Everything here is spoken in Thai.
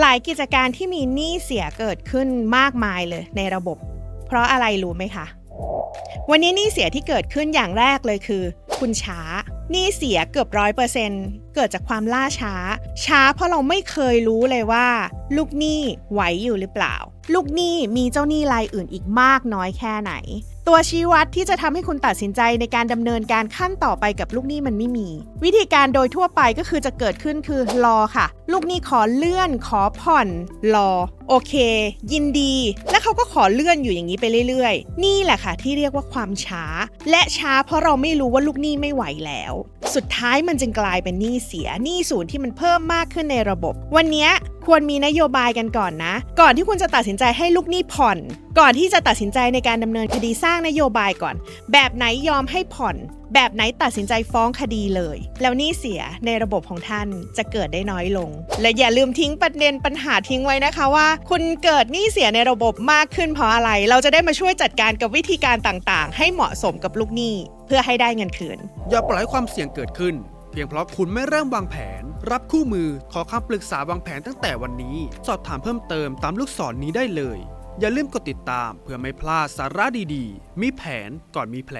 หลายกิจการที่มีหนี้เสียเกิดขึ้นมากมายเลยในระบบ เพราะอะไรรู้ไหมคะ วันนี้หนี้เสียที่เกิดขึ้นอย่างแรกเลยคือ คุณช้าหนี้เสียเกือบร้อยเปอร์เซ็นเกิดจากความล่าช้า ช้าเพราะเราไม่เคยรู้เลยว่าลูกหนี้ไหวอยู่หรือเปล่า ลูกหนี้มีเจ้าหนี้รายอื่นอีกมากน้อยแค่ไหน ตัวชี้วัดที่จะทำให้คุณตัดสินใจในการดำเนินการขั้นต่อไปกับลูกหนี้มันไม่มี วิธีการโดยทั่วไปก็คือจะเกิดขึ้นคือรอค่ะ ลูกหนี้ขอเลื่อนขอผ่อนรอ โอเค ยินดี และเขาก็ขอเลื่อนอยู่อย่างนี้ไปเรื่อยๆ นี่แหละค่ะ ที่เรียกว่าความช้า และช้าเพราะเราไม่รู้ว่าลูกหนี้ไม่ไหวแล้ว สุดท้ายมันจึงกลายเป็นหนี้เสียหนี้ศูนย์ที่มันเพิ่มมากขึ้นในระบบ วันเนี้ย ควรมีนโยบายกันก่อนนะ ก่อนที่คุณจะตัดสินใจให้ลูกหนี้ผ่อน ก่อนที่จะตัดสินใจในการดำเนินคดีสร้างนโยบายก่อน แบบไหนยอมให้ผ่อน แบบไหนตัดสินใจฟ้องคดีเลย แล้วหนี้เสียในระบบของท่านจะเกิดได้น้อยลง และอย่าลืมทิ้งประเด็นปัญหาทิ้งไว้นะคะว่า คุณเกิดหนี้เสียในระบบมากขึ้นเพราะอะไร เราจะได้มาช่วยจัดการกับวิธีการต่างๆ ให้เหมาะสมกับลูกหนี้ เพื่อให้ได้เงินคืน อย่าปล่อยความเสี่ยงเกิดขึ้น เพียงเพราะคุณไม่เริ่มวางแผน รับคู่มือขอคำปรึกษาวางแผนตั้งแต่วันนี้ สอบถามเพิ่มเติมตามลูกศรนนี้ได้เลย อย่าลืมกดติดตามเพื่อไม่พลาดสาระดีๆ มีแผนก่อนมีแผล